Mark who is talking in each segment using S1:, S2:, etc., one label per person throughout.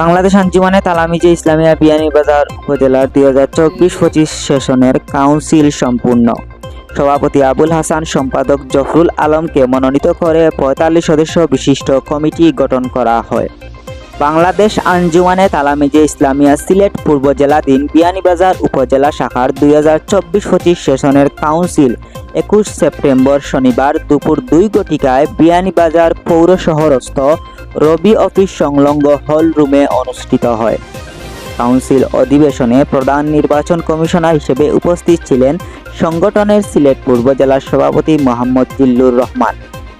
S1: বাংলাদেশ আঞ্জুমানে তালামিজে ইসলামিয়া বিয়ানীবাজার উপজেলার দুই হাজার চব্বিশ পঁচিশ সেশনের কাউন্সিল সম্পূর্ণ। সভাপতি আবুল হাসান, সম্পাদক জফরুল আলমকে মনোনীত করে পঁয়তাল্লিশ সদস্য বিশিষ্ট কমিটি গঠন করা হয়। বাংলাদেশ আঞ্জুমানে তালামিজে ইসলামিয়া সিলেট পূর্ব জেলাধীন বিয়ানীবাজার উপজেলা শাখার দুই হাজার চব্বিশ পঁচিশ সেশনের কাউন্সিল একুশ সেপ্টেম্বর শনিবার দুপুর দুই ঘটিকায় বিয়ানীবাজার পৌর শহরস্থ রবি অফিস সংলগ্ন হল রুমে অনুষ্ঠিত হয়। কাউন্সিল অধিবেশনে প্রধান নির্বাচন কমিশনার হিসেবে উপস্থিত ছিলেন সংগঠনের সিলেট পূর্ব জেলার সভাপতি মোহাম্মদ জিল্লুর রহমান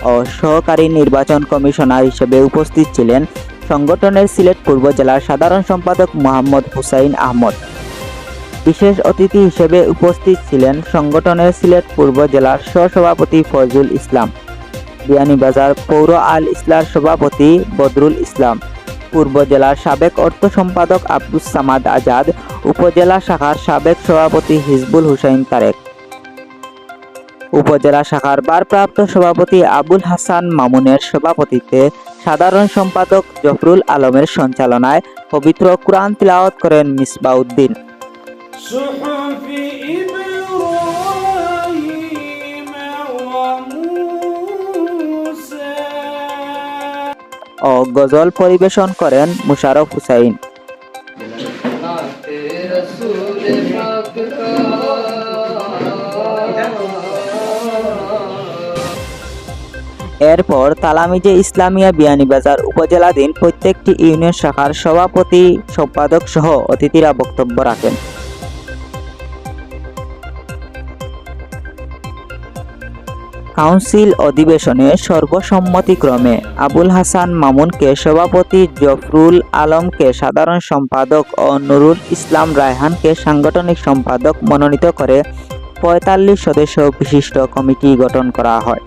S1: ও সহকারী নির্বাচন কমিশনার হিসেবে উপস্থিত ছিলেন সংগঠনের সিলেট পূর্ব জেলার সাধারণ সম্পাদক মোহাম্মদ হুসাইন আহমদ। বিশেষ অতিথি হিসেবে উপস্থিত ছিলেন সংগঠনের সিলেট পূর্ব জেলার সহসভাপতি ফজলুল ইসলাম বিয়ানীবাজার পৌর আল ইসলার সভাপতি বদরুল ইসলাম, পূর্ব জেলার সাবেক অর্থ সম্পাদক আব্দুস সামাদ আজাদ, উপজেলা শাখার সাবেক সভাপতি হিজবুল হুসাইন তারেক। উপজেলা শাখার ভারপ্রাপ্ত সভাপতি আবুল হাসান মামুনের সভাপতিত্বে সাধারণ সম্পাদক জফরুল আলমের সঞ্চালনায় পবিত্র কুরআন তিলাওয়াত করেন মিসবাউদ্দিন। ও গজল পরিবেশন করেন মুশারফ হুসাইন। এরপর তালামিজে ইসলামিয়া বিয়ানীবাজার উপজেলাধীন প্রত্যেকটি ইউনিয়ন শাখার সভাপতি, সম্পাদক সহ অতিথিরা বক্তব্য রাখেন। কাউন্সিল অধিবেশনে সর্বসম্মতিক্রমে আবুল হাসান মামুনকে সভাপতি জফরুল আলমকে সাধারণ সম্পাদক ও নুরুল ইসলাম রায়হানকে সাংগঠনিক সম্পাদক মনোনীত করে পঁয়তাল্লিশ সদস্য বিশিষ্ট কমিটি গঠন করা হয়।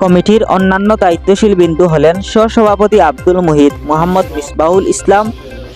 S1: কমিটির অন্যান্য দায়িত্বশীল বিন্দু হলেন সহসভাপতি আব্দুল মুহিত, মোহাম্মদ মিসবাহুল ইসলাম,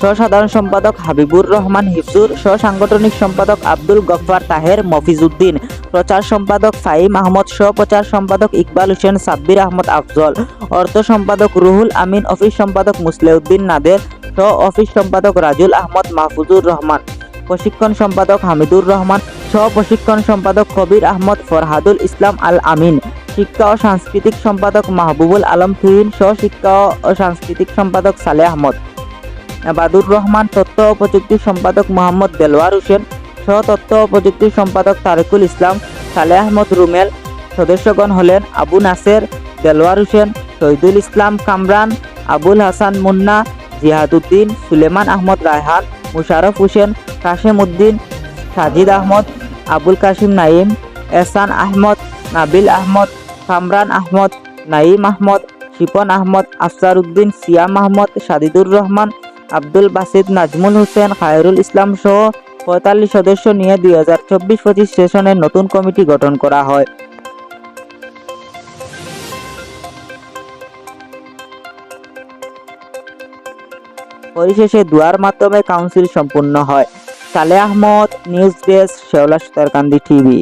S1: সহসাধারণ সম্পাদক হাবিবুর রহমান হিফজুর, সহসাংগঠনিক সম্পাদক আব্দুল গফফার তাহের মফিজউদ্দিন, প্রচার সম্পাদক ফাহিম আহমদ, সহপ্রচার সম্পাদক ইকবাল হোসেন, সাব্বির আহমদ আফজল, অর্থ সম্পাদক রুহুল আমিন, অফিস সম্পাদক মুসলেউদ্দিন নাদের, সহ অফিস সম্পাদক রাজুল আহমদ মাহফুজুর রহমান, প্রশিক্ষণ সম্পাদক হামিদুর রহমান, সহ প্রশিক্ষণ সম্পাদক কবির আহমদ ফরহাদুল ইসলাম আল আমিন শিক্ষা ও সাংস্কৃতিক সম্পাদক মাহবুবুল আলম তুহিন সহ শিক্ষা ও সাংস্কৃতিক সম্পাদক সালে আহমদ। বাদুর রহমান তথ্য ও প্রযুক্তি সম্পাদক মোহাম্মদ দেলওয়ার হোসেন সহ তথ্য ও প্রযুক্তি সম্পাদক তারিকুল ইসলাম, সালে আহমদ রুমেল, সদস্যগণ হলেন আবু নাসের দেলওয়ার হোসেন, শহীদুল ইসলাম কামরান, আবুল হাসান মুন্না, জিহাদুদ্দিন, সুলেমান আহমদ রায়হান, মুশারফ হোসেন, কাশেম উদ্দিন, সাজিদ আহমদ, আবুল কাশিম নাইম এহসান আহমদ, নাবিল আহমদ কামরান আহমদ নাইম আহমদ, শিপন আহমদ আফসার উদ্দিন সিয়াম আহমদ, সাদিদুর রহমান, আব্দুল বাসিদ, নাজমুল হোসেন, খায়রুল ইসলাম সহ পঁয়তাল্লিশ সদস্য নিয়ে দুই হাজার চব্বিশ পঁচিশ সেশনের নতুন কমিটি গঠন করা হয়। পরিশেষে দুয়ার মাধ্যমে কাউন্সিল সম্পূর্ণ হয়। সালে Ahmed, news desk, Sheola Sutarkandi TV.